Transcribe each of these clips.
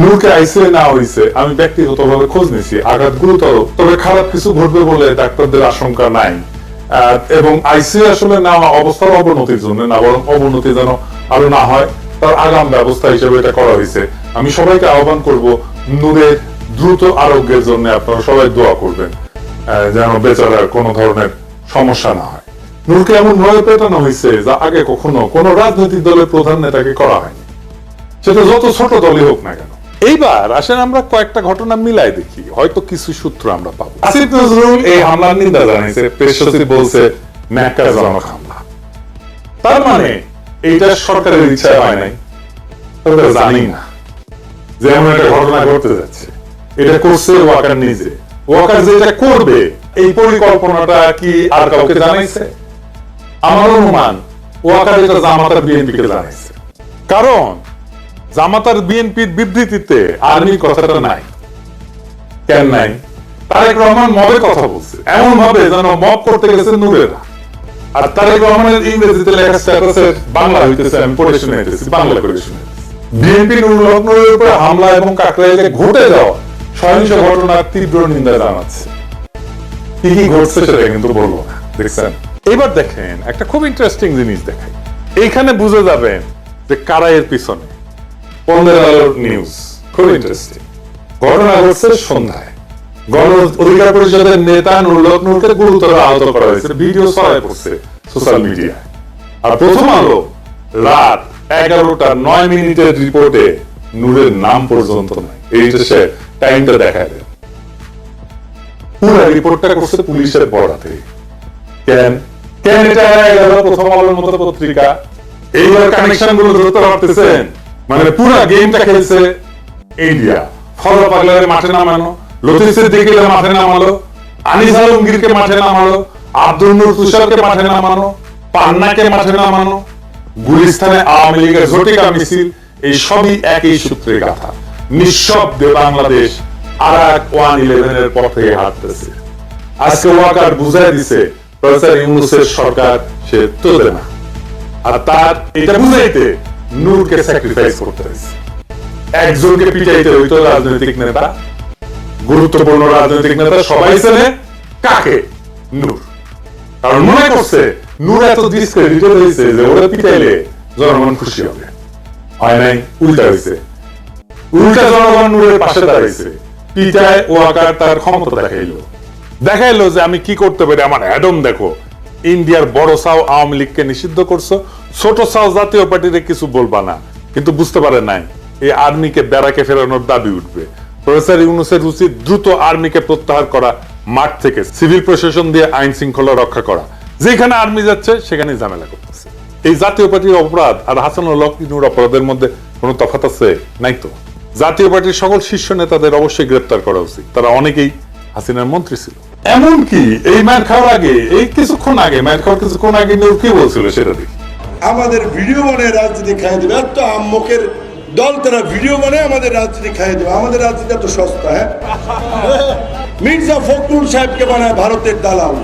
নূরকে আইসিএ না হয়েছে আমি ব্যক্তিগতভাবে খোঁজ নিয়েছি আঘাত গুরুতর। তবে খারাপ কিছু ঘটবে বলে ডাক্তারদের আশঙ্কা নাই। এবং আইসিএ আসলে না অবস্থার অবনতির জন্য, না বরং অবনতি যেন আরও না হয়, তার আগাম ব্যবস্থা হিসেবে এটা করা হয়েছে। আমি সবাইকে আহ্বান করব, নূরের দ্রুত আরোগ্যের জন্য আপনারা সবাই দোয়া করবেন যেন বেচারার কোনো ধরনের সমস্যা না হয়। নূরকে এমন ভয় পেটানো হয়েছে যা আগে কখনো কোনো রাজনৈতিক দলের প্রধান নেতাকে করা হয়নি। সেটা যত ছোট দলই হোক না কেন। এইবার আসেন আমরা কয়েকটা ঘটনা মিলাই দেখি। হয়তো কিছু সূত্র আমরা পাবো। আসিফ নজরুল এই হামলার নিন্দা জানিয়েছে সচিব বলছে ন্যাক্কারজনক হামলা। তার মানে এইটা সরকারের ইচ্ছা হয় নাই। তবে জানি না যে এমন একটা ঘটনা ঘটতে যাচ্ছে। এটা করছে ওয়াকার নিজে। ওয়াকার যে এটা করবে, এই পরিকল্পনাটা কি আর কাউকে জানাইছে? আমার অনুমান, ওয়াকার এটা জামাতার বিএনপি কে জানাইছে। কারণ জামাতার বিএনপির বিবৃতিতে আর্মির কথাটা নাই। কেন নাই? তারেক রহমান মবের কথা বলছে। এমন ভাবে যেন মব করতে গেছে নূরেরা। আর তারেক রহমানের ইংরেজিতে লেখা বাংলা হইতেছে, আমি পড়ে বাংলা করে হামলা এবং কাকরাইলে ঘটে যাওয়া সহিংস ঘটনার তীব্র নিন্দা জানাচ্ছে। কি কি ঘটছে সেটা কিন্তু বলব দেখছেন? এবার দেখেন, একটা খুব ইন্টারেস্টিং জিনিস দেখাই। এইখানে বুঝে যাবেন যে কারা এর পিছনে। পনেরো আলোর নিউজ খুব ইন্টারেস্টিং ঘটনা ঘটছে সন্ধ্যায় গণ অধিকার পরিষদের নেতা নুরুল নূরকে গুরুতর আহত করা হয়েছে ভিডিও ছড়ায় পড়ছে সোশ্যাল মিডিয়ায়। আর প্রথম আলো রাত এগারোটা নয় মিনিটের রিপোর্টে নূরের নাম পর্যন্ত নাই। এইটা সে টাইমটা দেখায় দেয় পুরো রিপোর্টটা করছে পুলিশের বরাতে। কেন? কেন এটা প্রথম আলোর মতো পত্রিকা? এইবার কানেকশনগুলো ধরতে পারতেছেন। মানে পুরো গেমটা খেলছে ইন্ডিয়া ফলো পাগলারে মাঠে নামানো লতিফের দিকে মাঠে নামালো, আনিস আলমগীরকে মাঠে নামালো, আব্দুল নূর তুষারকে মাঠে নামানো, পান্নাকে মাঠে নামানো, গুলিস্তানে আওয়ামী লীগের ঝটিকা মিছিল, এই সবই একই সূত্রে গাথা নিঃশব্দে বাংলাদেশ আর এক ওয়ান ইলেভেনের পথে হাঁটতেছে আজকে ওয়াকার বুঝাই দিছে, প্রফেসর ইউনুসের সরকার সে তোলে না। আর তার এটা বুঝাইতে নূরকে স্যাক্রিফাইস করতে হয়েছে একজনকে পিটাইতে হইতো রাজনৈতিক নেতা গুরুত্বপূর্ণ রাজনৈতিক নেতা সবাই চেনে কাকে নূর কারণ মনে করছে নূর এত ডিসক্রেডিটেড হয়েছে যে ওরা পিটাইলে জনগণ খুশি হবে হয় নাই উল্টা হয়েছে উল্টা জনগণ নূরের পাশে দাঁড়াইছে পিটায় ওয়াকার তার ক্ষমতা দেখাইলো দেখাইলো যে আমি কি করতে পারি আমার অ্যাডম দেখো ইন্ডিয়ার বড় সাও আওয়ামী লীগকে নিষিদ্ধ করছ, ছোট সাও জাতীয় পার্টিতে কিছু বলবা না। কিন্তু বুঝতে পারে নাই, এই আর্মিকে বেড়াকে ফেরানোর দাবি উঠবে। প্রফেসর ইউনুসের উচিত দ্রুত আর্মিকে প্রত্যাহার করা, মাঠ থেকে সিভিল প্রশাসন দিয়ে আইন শৃঙ্খলা রক্ষা করা। যেখানে আর্মি যাচ্ছে সেখানে ঝামেলা করতেছে। এই জাতীয় পার্টির অপরাধ আর হাসানুল হক ইনুর অপরাধের মধ্যে কোনো তফাৎ আছে? নাই তো। জাতীয় পার্টির সকল শীর্ষ নেতাদের অবশ্যই গ্রেপ্তার করা উচিত। তারা অনেকেই হাসিনার মন্ত্রী ছিল। এমনকি এই ম্যাচ খাওয়ার আগে, এই কিছুক্ষণ আগে ম্যাচ খাওয়ার কিছুক্ষণ আগে নূর কি বলছিল সেটা দেখি আমাদের ভিডিও বানায় রাজনীতি খাইয়ে দেবে। এত আম্মকের দল, তারা ভিডিও বানায় আমাদের রাজনীতি খাইয়ে দেবে। আমাদের রাজনীতি এত সস্তা হ্যাঁ? মির্জা ফখরুল সাহেবকে বানায় ভারতের দালাল।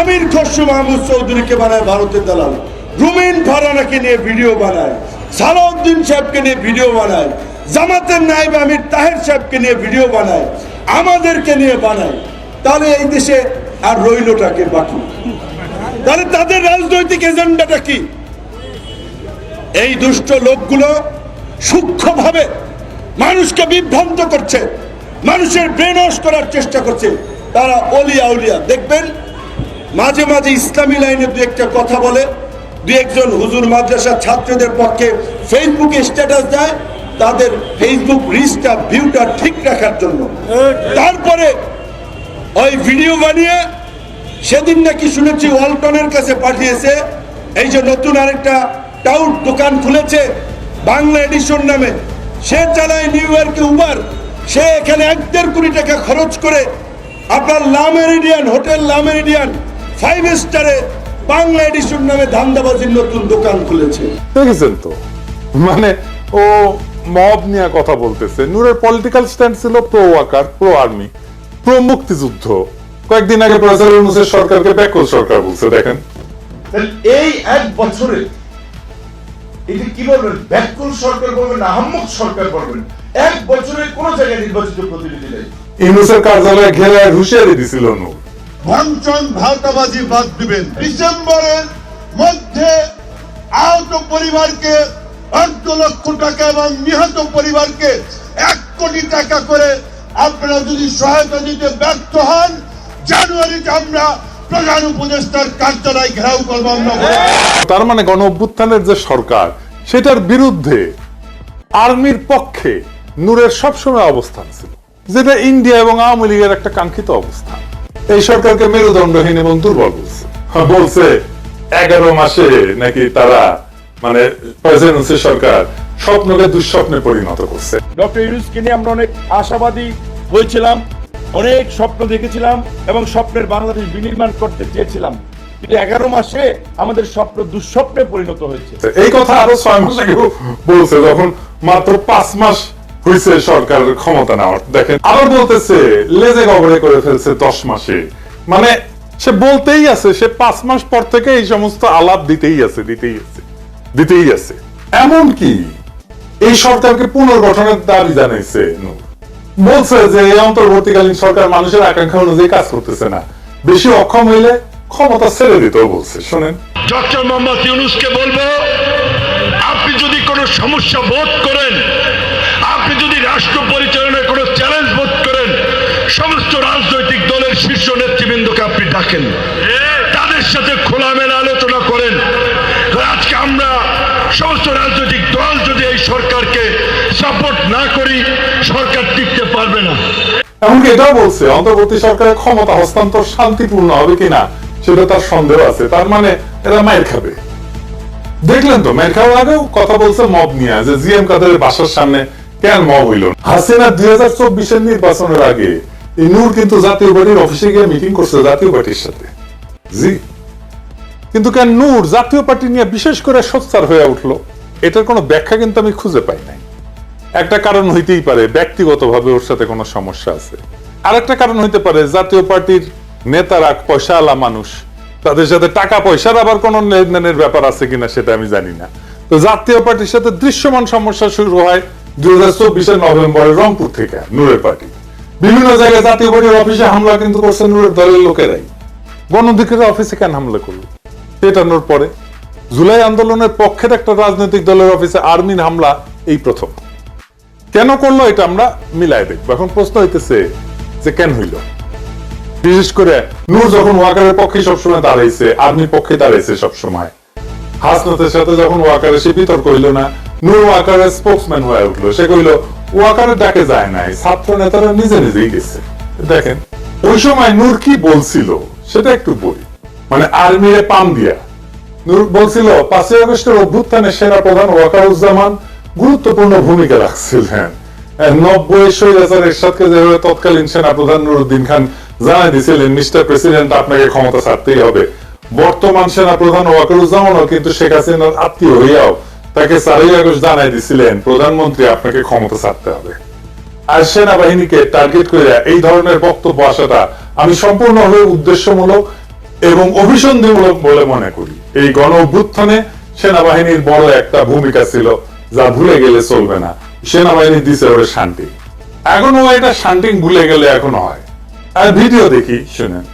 আমির খসরু মাহমুদ চৌধুরীকে বানায় ভারতের দালাল। রুমিন ফারানাকে নিয়ে ভিডিও বানায়। সালাউদ্দিন সাহেবকে নিয়ে ভিডিও বানায়। জামাতের নাইব আমির তাহের সাহেবকে নিয়ে ভিডিও বানায়। আমাদেরকে নিয়ে বানায়। তাহলে এই দেশে আর রইলটাকে বাকি? তাহলে তাদের রাজনৈতিক এজেন্ডাটা কি? এই দুষ্ট লোকগুলো সূক্ষ্মভাবে মানুষকে বিভ্রান্ত করছে মানুষের ব্রেনস করার চেষ্টা করছে। তারা অলিয়া উলিয়া দেখবেন? মাঝে মাঝে ইসলামী লাইনে দু একটা কথা বলে দু একজন হুজুর মাদ্রাসার ছাত্রদের পক্ষে ফেসবুকে স্ট্যাটাস দেয় তাদের ফেসবুক রিচটা ভিউটা ঠিক রাখার জন্য। তারপরে ওই ভিডিও বানিয়ে সেদিন নাকি শুনেছি ওয়ালটনের কাছে পাঠিয়েছে। এই যে নতুন আরেকটা টাউট দোকান খুলেছে, বাংলা এডিশন নামে। সে চালায় নিউ ইয়র্কে উবার। সে এখানে এক দেড় কোটি টাকা খরচ করে আপনার লামেরিডিয়ান হোটেল লামেরিডিয়ান ফাইভ স্টারে বাংলা এডিশন নামে ধান্দাবাজির নতুন দোকান খুলেছে। দেখেছেন তো? মানে ও মব নিয়ে কথা বলতেছে। নূরের পলিটিক্যাল স্ট্যান্ড ছিল pro Waker pro army pro মুক্তিযুদ্ধ। কয়েকদিন আগে প্রফেসর ইউনুসের সরকারকে ব্যাকল সরকার বলছে দেখেন। এই এক বছরে এটি কি বলবেন? ব্যাকুল সরকার বলবেন আহম্মক সরকার বলবেন? এক বছরে কোন জায়গায় নির্বাচিত প্রতিনিধি নেই। ইউনুসের কার্যালয়ে ঘেরে হুঁশিয়ারি দিছিল নূর ভাঙচন বাদ দিবেন। ডিসেম্বরের মধ্যে আহত পরিবারকে অর্ধ লক্ষ টাকা এবং নিহত পরিবারকে এক কোটি টাকা করে আপনারা যদি সহায়তা দিতে ব্যর্থ হন জানুয়ারিতে আমরা প্রধান উপদেষ্টার কার্যালয় ঘেরাও করব আমরা। তার মানে গণ অভ্যুত্থানের যে সরকার সেটার বিরুদ্ধে আর্মির পক্ষে নূরের সবসময় অবস্থান ছিল যেটা ইন্ডিয়া এবং আওয়ামী লীগের একটা কাঙ্ক্ষিত অবস্থান এই সরকারকে মেরুদণ্ডহীন এবং দুর্বল বলছে। বলছে এগারো মাসে নাকি তারা মানে প্রেসিডেন্সি সরকার স্বপ্নকে দুঃস্বপ্নে পরিণত করছে। ডক্টর ইউনুসকে নিয়ে আমরা অনেক আশাবাদী হয়েছিলাম, অনেক স্বপ্ন দেখেছিলাম এবং স্বপ্নের বাংলাদেশ বিনির্মাণ করতে চেয়েছিলাম। কিন্তু এগারো মাসে আমাদের স্বপ্ন দুঃস্বপ্নে পরিণত হয়েছে। এই কথা আরও ছয় বলছে, যখন মাত্র পাঁচ মাস হয়েছে ক্ষমতা নেওয়ার। দেখেন, আবার বলতেছে, লেজে করে ফেলছে দশ মাসে। মানে সে বলতেই আছে, সে পাঁচ মাস পর থেকে এই সমস্ত আলাপ দিতেই আছে দিতেই আছে দিতেই আছে। এমন কি এই সরকারকে পুনর্গঠনের দাবি জানাইছে নূর। বলছে যে এই অন্তর্বর্তীকালীন সরকার মানুষের আকাঙ্ক্ষা অনুযায়ী কাজ করতেছে না। বেশি অক্ষম হইলে ক্ষমতা ছেড়ে দিতেও বলছে, শোনেন। ডক্টর মোহাম্মদ ইউনুসকে বলব, আপনি যদি কোনো সমস্যা বোধ করেন, আপনি যদি রাষ্ট্র পরিচালনায় কোনো চ্যালেঞ্জ বোধ করেন, সমস্ত রাজনৈতিক দলের শীর্ষ নেতৃবৃন্দকে আপনি ডাকেন। তাদের সাথে খোলামেলা আলোচনা করেন। আজকে আমরা সমস্ত রাজনৈতিক দল যদি এই সরকারকে সাপোর্ট না করি, সরকার টিকতে পারবে না। এমনকি এটাও বলছে, অন্তর্বর্তী সরকারের ক্ষমতা হস্তান্তর শান্তিপূর্ণ হবে কিনা, সেটা তার সন্দেহ আছে। তার মানে এরা মায়ের খাবে। দেখলেন তো, মায়ের খাওয়ার আগেও কথা বলছে মব নিয়ে, যে কাদের বাসার সামনে কেন মব হইল হাসিনা দুই হাজার চব্বিশের নির্বাচনের আগে নূর কিন্তু জাতীয় পার্টির অফিসে গিয়ে মিটিং করছে জাতীয় পার্টির সাথে। জি। কিন্তু কেন নূর জাতীয় পার্টি নিয়ে বিশেষ করে সোচ্চার হয়ে উঠল? এটার কোনো ব্যাখ্যা কিন্তু আমি খুঁজে পাই নাই একটা কারণ হইতেই পারে, ব্যক্তিগতভাবে ওর সাথে কোনো সমস্যা আছে। আরেকটা কারণ হইতে পারে, জাতীয় পার্টির নেতারা পয়সাওয়ালা মানুষ, তাদের সাথে টাকা পয়সার আবার কোন লেনদেনের ব্যাপার আছে কিনা সেটা আমি জানি না। তো জাতীয় পার্টির সাথে দৃশ্যমান সমস্যা শুরু হয় দুই হাজার চব্বিশের নভেম্বরে রংপুর থেকে, নূরের পার্টি। বিভিন্ন জায়গায় জাতীয় পার্টির অফিসে হামলা কিন্তু করছে নূরের দলের লোকেরাই। গণধিকারের অফিসে কেন হামলা করল? পেটানোর পরে। জুলাই আন্দোলনের পক্ষের একটা রাজনৈতিক দলের অফিসে আর্মির হামলা, এই প্রথম। কেন করল এটা আমরা মিলাই দেখব। এখন প্রশ্ন হইতেছে যে কেন হইল? বিশেষ করে নূর যখন ওয়াকারের পক্ষে সবসময় দাঁড়াইছে আর্মির পক্ষে দাঁড়াইছে সবসময়। হাসনাতের সাথে যখন ওয়াকারে সে বিতর্ক হইল না, নূর ওয়াকারের স্পোক্সম্যান হয়ে উঠল। সে কইল, ওয়াকারের ডাকে যায় নাই, ছাত্র নেতারা নিজে নিজেই গেছে। দেখেন, ওই সময় নূর কি বলছিল, সেটা একটু বলি। মানে আর্মিরে পাম দিয়া। নূর বলছিল, পাঁচই আগস্টের অভ্যুত্থানে সেনা প্রধান ওয়াকারুজ্জামান গুরুত্বপূর্ণ ভূমিকা রাখছিলেন। নব্বই স্বৈরাচার এরশাদকে যেভাবে তৎকালীন সেনা প্রধান নুরুদ্দিন খান জানাই দিয়েছিলেন মিস্টার প্রেসিডেন্ট, আপনাকে ক্ষমতা ছাড়তেই হবে। বর্তমান সেনা প্রধান ওয়াকারুজ্জামানও কিন্তু শেখ হাসিনার আত্মীয় হইয়াও তাকে চারই আগস্ট জানাই দিছিলেন, প্রধানমন্ত্রী, আপনাকে ক্ষমতা ছাড়তে হবে। আর সেনাবাহিনীকে টার্গেট করে এই ধরনের বক্তব্য আসাটা আমি সম্পূর্ণভাবে উদ্দেশ্যমূলক এবং অভিসন্ধিমূলক বলে মনে করি। এই গণ অভ্যুত্থানে সেনাবাহিনীর বড় একটা ভূমিকা ছিল যা ভুলে গেলে চলবে না। সেনাবাহিনী দিছে ওরে শান্তি। এখনও এটা শান্তি ভুলে গেলে এখনও হয়। আর ভিডিও দেখি, শুনেন।